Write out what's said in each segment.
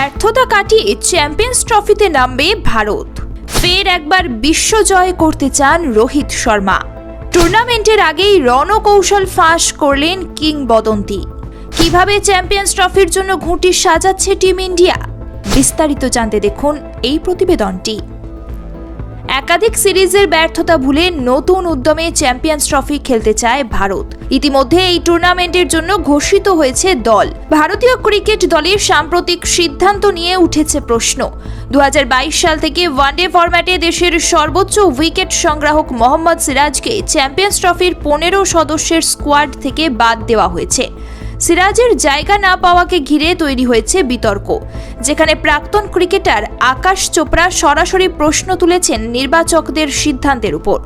ব্যর্থতা কাটিয়ে চ্যাম্পিয়ন্স ট্রফিতে নামবে ভারত। ফের একবার বিশ্ব জয় করতে চান রোহিত শর্মা। টুর্নামেন্টের আগেই রণকৌশল ফাঁস করলেন কিংবদন্তি। কীভাবে চ্যাম্পিয়ন্স ট্রফির জন্য ঘুঁটি সাজাচ্ছে টিম ইন্ডিয়া? বিস্তারিত জানতে দেখুন এই প্রতিবেদনটি। একাধিক সিরিজের ব্যর্থতা ভুলে নতুন উদ্যমে চ্যাম্পিয়ন্স ট্রফি খেলতে চায় ভারত। ইতিমধ্যে এই টুর্নামেন্টের জন্য ঘোষিত হয়েছে দল। ভারতীয় ক্রিকেট দলের সাম্প্রতিক সিদ্ধান্ত নিয়ে উঠেছে প্রশ্ন। দু হাজার বাইশ সাল থেকে ওয়ানডে ফরম্যাটে দেশের সর্বোচ্চ উইকেট সংগ্রাহক মোহাম্মদ সিরাজকে চ্যাম্পিয়ন্স ট্রফির পনেরো সদস্যের স্কোয়াড থেকে বাদ দেওয়া হয়েছে। সিরাজের জায়গা না পাওয়াকে ঘিরে তৈরি হয়েছে বিতর্ক, যেখানে প্রাক্তন ক্রিকেটার আকাশ চোপড়া সরাসরি প্রশ্ন তুলেছেন নির্বাচকদের সিদ্ধান্তের উপর।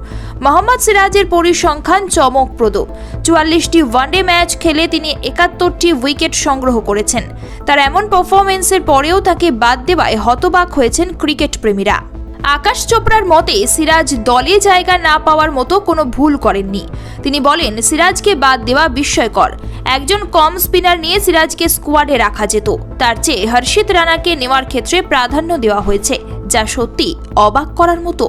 মোহাম্মদ সিরাজের পরিসংখ্যান চমকপ্রদ। চুয়াল্লিশটি ওয়ানডে ম্যাচ খেলে তিনি একাত্তরটি উইকেট সংগ্রহ করেছেন। তার এমন পারফরমেন্সের পরেও তাকে বাদ দেওয়ায় হতবাক হয়েছেন ক্রিকেট প্রেমীরা। আকাশ চোপড়ার মতে, সিরাজ দলে জায়গা না পাওয়ার মতো কোনো ভুল করেননি। তিনি বলেন, সিরাজকে বাদ দেওয়া বিস্ময়কর। একজন কম স্পিনার নিয়ে সিরাজকে স্কোয়াডে রাখা যেত। তার চেয়ে হর্ষিত রানাকে নেওয়ার ক্ষেত্রে প্রাধান্য দেওয়া হয়েছে, যা সত্যি অবাক করার মতো।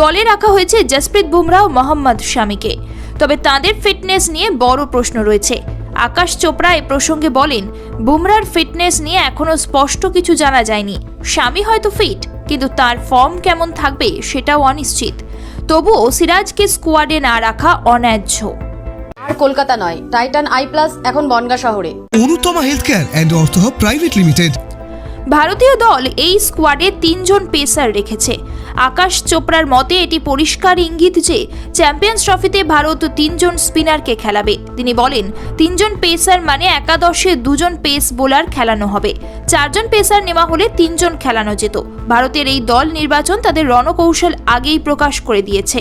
দলে রাখা হয়েছে জসপ্রীত বুমরাহ ও মোহাম্মদ শামিকে। তবে তাদের ফিটনেস নিয়ে বড় প্রশ্ন রয়েছে। আকাশ চোপড়া এ প্রসঙ্গে বলেন বুমরার ফিটনেস নিয়ে এখনও স্পষ্ট কিছু জানা যায়নি। স্বামী হয়তো ফিট, কিন্তু তার ফর্ম কেমন থাকবে সেটাও অনিশ্চিত। তবুও সিরাজকে স্কোয়াডে না রাখা অন্যায্য। আর কলকাতা নয়। টাইটান আই প্লাস এখন বনগা শহরে। Anutama health care and ortho private limited ভারতীয় দল এই স্কোয়াডে তিনজন পেসার রেখেছে। আকাশ চোপড়ার মতে এটি পরিষ্কার ইঙ্গিত যে চ্যাম্পিয়ন্স ট্রফিতে ভারত তিনজন স্পিনারকে খেলাবে। তিনি বলেন তিনজন পেসার মানে একাদশে দুজন পেস বোলার খেলানো হবে। চারজন পেসার নেওয়া হলে তিনজন খেলানো যেত। ভারতের এই দল নির্বাচন তাদের রণকৌশল আগেই প্রকাশ করে দিয়েছে।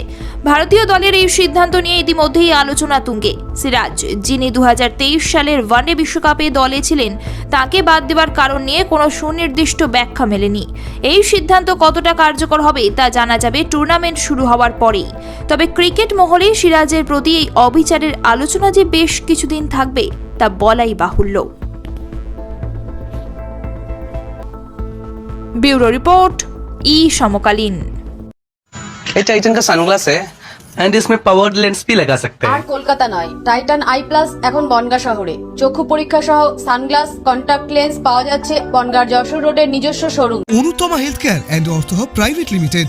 ভারতীয় দলের এই সিদ্ধান্ত নিয়ে ইতিমধ্যেই আলোচনা তুঙ্গে। সিরাজ যিনি দু হাজার তেইশ সালের ওয়ানডে বিশ্বকাপে দলে ছিলেন, তাকে বাদ দেওয়ার কারণ নিয়ে কোনো সুনির্দিষ্ট ব্যাখ্যা মেলেনি। এই সিদ্ধান্ত কতটা কার্যকর হবে তা জানা যাবে টুর্নামেন্ট শুরু হওয়ার পরেই। তবে ক্রিকেট মহলে সিরাজের প্রতি এই অবিচারের আলোচনা যে বেশ কিছুদিন থাকবে, তা বলাই বাহুল্য। ব্যুরো রিপোর্ট ই সমকালীন ये टाइटन का सनग्लास है एंड इसमें पावर्ड लेंस भी लगा सकते আর हैं কলকাতা নয় টাইটান আই প্লাস এখন বনগা শহরে চক্ষু পরীক্ষা সহ সানগ্লাস কন্টাক্ট লেন্স পাওয়া যাচ্ছে বনগার যশোর রোডের নিজস্ব showroom Anutama health care and Artha private limited